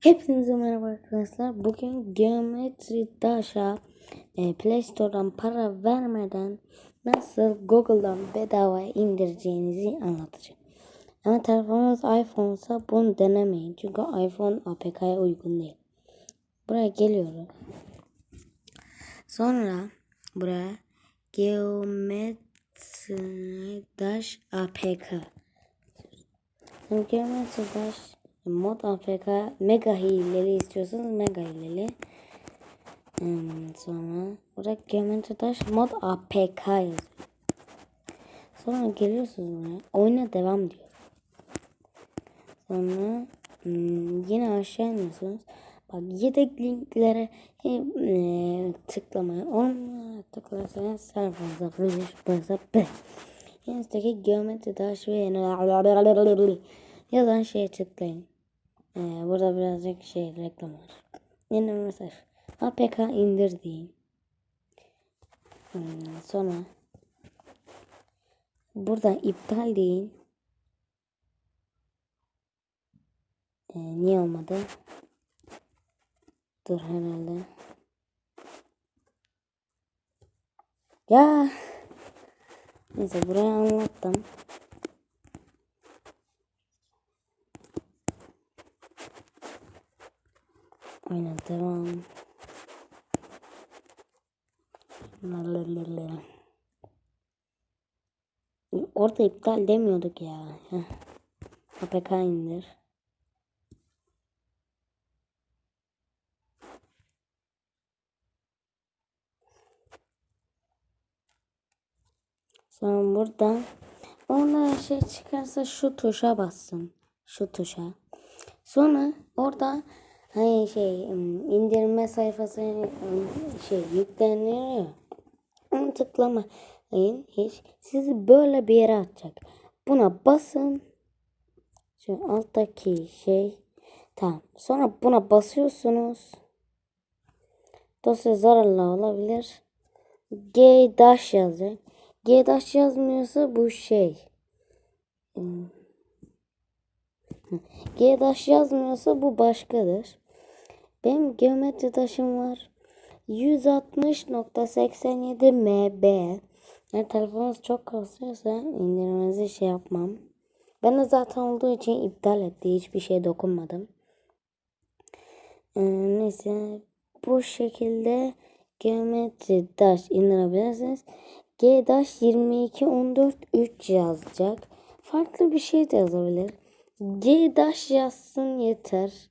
Hepinize merhaba arkadaşlar. Bugün Geometry Dash'a e, Play Store'dan para vermeden nasıl Google'dan bedava indireceğinizi anlatacağım. Ama telefonunuz iPhone ise bunu denemeyin. Çünkü iPhone APK'ya uygun değil. Buraya geliyorum. Sonra buraya Geometry Dash APK. Şimdi Geometry Dash mod APK mega hileli istiyorsanız mega hileli. Hmm, sonra burada Geometry Dash mod APK yazıyor. Sonra geliyorsunuz buraya. Oyuna devam diyor. Sonra hmm, yine aşağı iniyorsunuz. Bak yedek linklere hep, e, tıklamayın. Onlara tıklarsanız sayfanıza basa be. Yenisteki geometri dash ve yazan şeye tıklayın. Ee, burada birazcık şey reklam var. Yeni mesaj. APK indir. Hmm, sonra burada iptal deyin. Ee, niye olmadı? Dur herhalde. Ya. Neyse buraya anlattım. Aynen devam. Lalalala. Orada iptal demiyorduk ya. APK indir. Sonra burada ona şey çıkarsa şu tuşa bassın. Şu tuşa. Sonra orada hani şey indirme sayfası şey yükleniyor. Onu tıklamayın hiç. Sizi böyle bir yere atacak. Buna basın. Şu alttaki şey. Tamam. Sonra buna basıyorsunuz. Dosya zararlı olabilir. G dash yazacak. G dash yazmıyorsa bu şey. G dash yazmıyorsa bu başkadır. Benim geometri taşım var. 160.87 MB. Yani telefonunuz çok kasıyorsa indirmenizi şey yapmam. Ben de zaten olduğu için iptal etti. Hiçbir şey dokunmadım. Ee, neyse bu şekilde geometri dash indirebilirsiniz. G dash 22 14 3 yazacak. Farklı bir şey de yazabilir. G dash yazsın yeter.